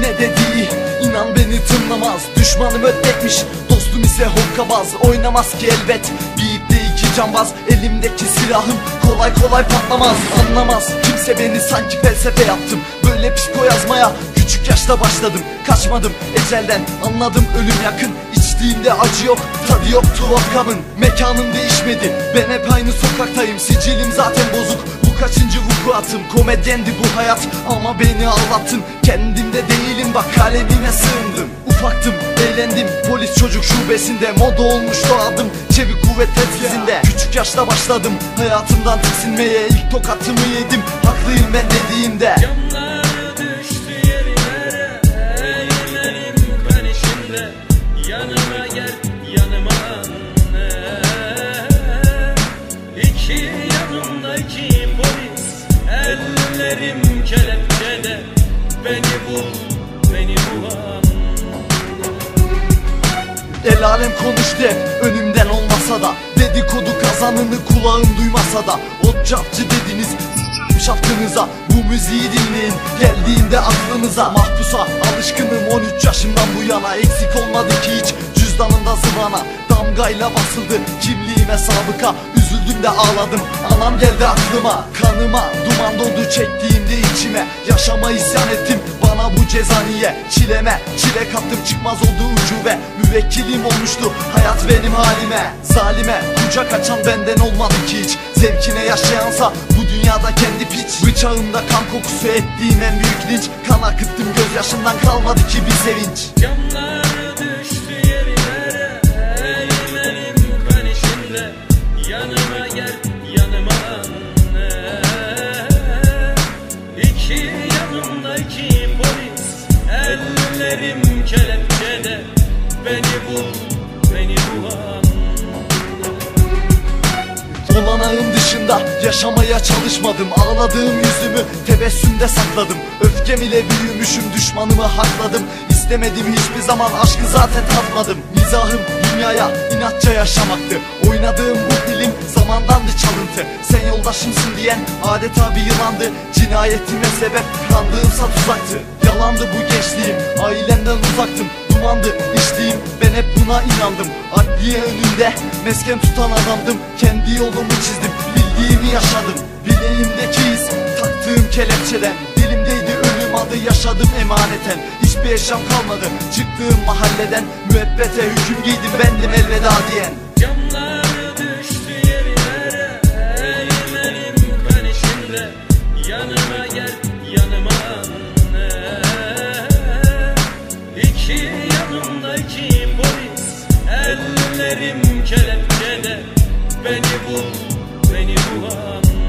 Ne dediği? İnan beni tınlamaz Düşmanım ödekmiş dostum ise hokkabaz Oynamaz ki elbet. Bir ipte iki cambaz Elimdeki silahım kolay kolay patlamaz. Anlamaz kimse beni sanki felsefe yaptım. Böyle psiko yazmaya küçük yaşta başladım. Kaçmadım ecelden anladım ölüm yakın. İçtiğimde acı yok tadı yoktu vodkamın Mekanım değişmedi. Ben hep aynı sokaktayım Sicilim zaten bozuk. Bu kaçıncı vukuatım? Komedyendi bu hayat. Ama beni ağlattın Kendimde değilim. Bak kalemime sığındım. Ufaktım eğlendim. Polis çocuk şubesinde Moda olmuştu adım çevik kuvvet telsizinde Küçük yaşta başladım. Hayatımdan tiksinmeye ilk tokatımı yedim. Haklıyım ben dediğimde. Camlar düştü yerlere Ellerim kan içinde Yanıma gel Ellerim kelepçede Beni bul beni bulan. El alem konuştu önümden olmasa da. Dedikodu kazanını kulağım duymasa da. O capçı dediniz s**miş aklınıza Bu müziği dinleyin geldiğinde aklınıza. Mahpusa alışkınım 13 yaşımdan bu yana. Eksik olmadı ki hiç cüzdanında zıvana. Damgayla basıldı kimliğime sabıka Üzüldüm de ağladım. Anam geldi aklıma. Kanıma duman doldu çektiğimde içime. Yaşama isyan ettim. Bana bu ceza niye? Çileme çile kattım çıkmaz oldu ucube. Müvekkilim olmuştu. Hayat benim halime. Zalime kucak açan benden olmadı ki hiç. Zevkine yaşayansa bu dünyada kendi piç. Bıçağımda kan kokusu ettiğim en büyük linç. Kan akıttım gözyaşımdan kalmadı ki bir sevinç Ellerim kelepçede Beni bul beni bulan. Olanağım dışında yaşamaya çalışmadım. Ağladığım yüzümü tebessümde sakladım. Öfkem ile büyümüşüm düşmanımı hakladım. İstemedim hiçbir zaman aşkı zaten tatmadım. Mizahım dünyaya inatça yaşamaktı. Oynadığım bu film zamandandı çalıntı. Sen yoldaşımsın diyen adeta bir yılandı. Cinayetime sebep kandığımsa tuzaktı Yalandı bu gençliğim ailemden uzaktım. Dumandı içtiğim ben hep buna inandım. Adliye önünde mesken tutan adamdım. Kendi yolumu çizdim bildiğimi yaşadım. Bileğimdeki iz taktığım kelepçeden. Dilimdeydi ölüm adı yaşadım emaneten. Hiçbir eşyam kalmadı çıktığım mahalleden. Müebbete hüküm giydim bendim elveda diyen Ellerim kelepçede. Beni bul beni bulan